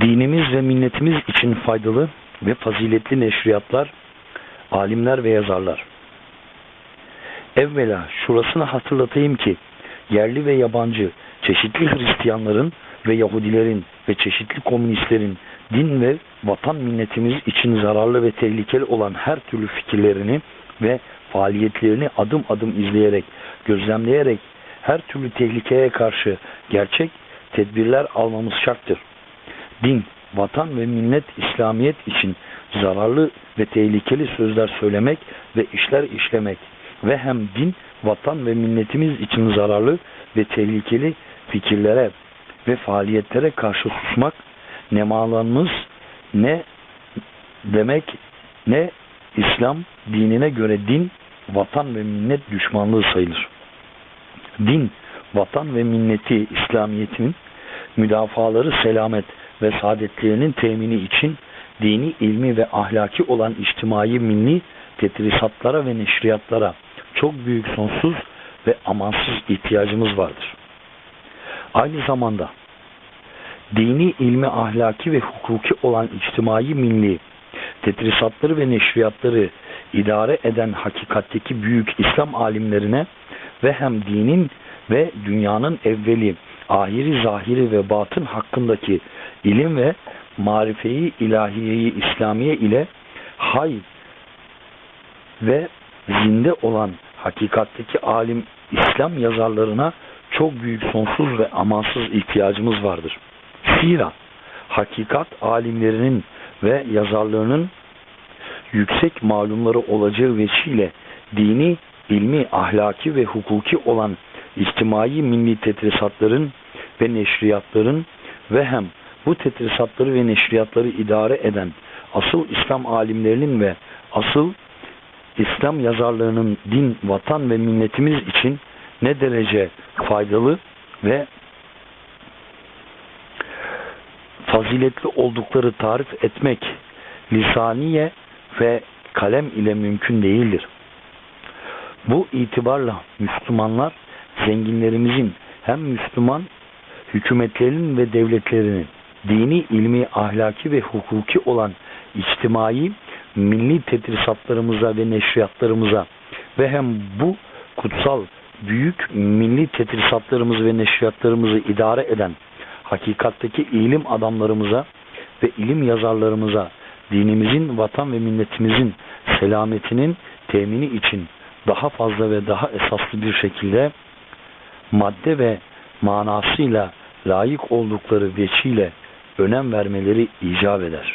dinimiz ve milletimiz için faydalı ve faziletli neşriyatlar, alimler ve yazarlar. Evvela şurasını hatırlatayım ki yerli ve yabancı çeşitli Hristiyanların ve Yahudilerin ve çeşitli komünistlerin din ve vatan milletimiz için zararlı ve tehlikeli olan her türlü fikirlerini ve faaliyetlerini adım adım izleyerek, gözlemleyerek her türlü tehlikeye karşı gerçek tedbirler almamız şarttır. Din, vatan ve millet İslamiyet için zararlı ve tehlikeli sözler söylemek ve işler işlemek ve hem din, vatan ve milletimiz için zararlı ve tehlikeli fikirlere ve faaliyetlere karşı susmak ne malanımız ne demek ne İslam dinine göre din, vatan ve millet düşmanlığı sayılır. Din, vatan ve milleti İslamiyet'in müdafaları selamet ve saadetlerinin temini için dini, ilmi ve ahlaki olan içtimai milli tetrisatlara ve neşriyatlara çok büyük sonsuz ve amansız ihtiyacımız vardır. Aynı zamanda dini, ilmi, ahlaki ve hukuki olan içtimai milli tetrisatları ve neşriyatları idare eden hakikatteki büyük İslam alimlerine ve hem dinin ve dünyanın evveli, ahiri, zahiri ve batın hakkındaki ilim ve marifeyi ilahiyeyi İslamiye ile hay ve zinde olan hakikatteki alim İslam yazarlarına çok büyük sonsuz ve amansız ihtiyacımız vardır. Zira hakikat alimlerinin ve yazarlarının yüksek malumları olacağı veçile dini, ilmi, ahlaki ve hukuki olan içtimai milli tetrisatların ve neşriyatların ve hem bu tetrisatları ve neşriyatları idare eden asıl İslam alimlerinin ve asıl İslam yazarlarının din, vatan ve milletimiz için ne derece faydalı ve faziletli oldukları tarif etmek lisaniye ve kalem ile mümkün değildir. Bu itibarla Müslümanlar zenginlerimizin hem Müslüman hükümetlerin ve devletlerinin dini, ilmi, ahlaki ve hukuki olan içtimai milli tetrisatlarımıza ve neşriyatlarımıza ve hem bu kutsal büyük milli tetrisatlarımızı ve neşriyatlarımızı idare eden hakikatteki ilim adamlarımıza ve ilim yazarlarımıza dinimizin, vatan ve milletimizin selametinin temini için daha fazla ve daha esaslı bir şekilde madde ve manasıyla layık oldukları veçiyle önem vermeleri icap eder.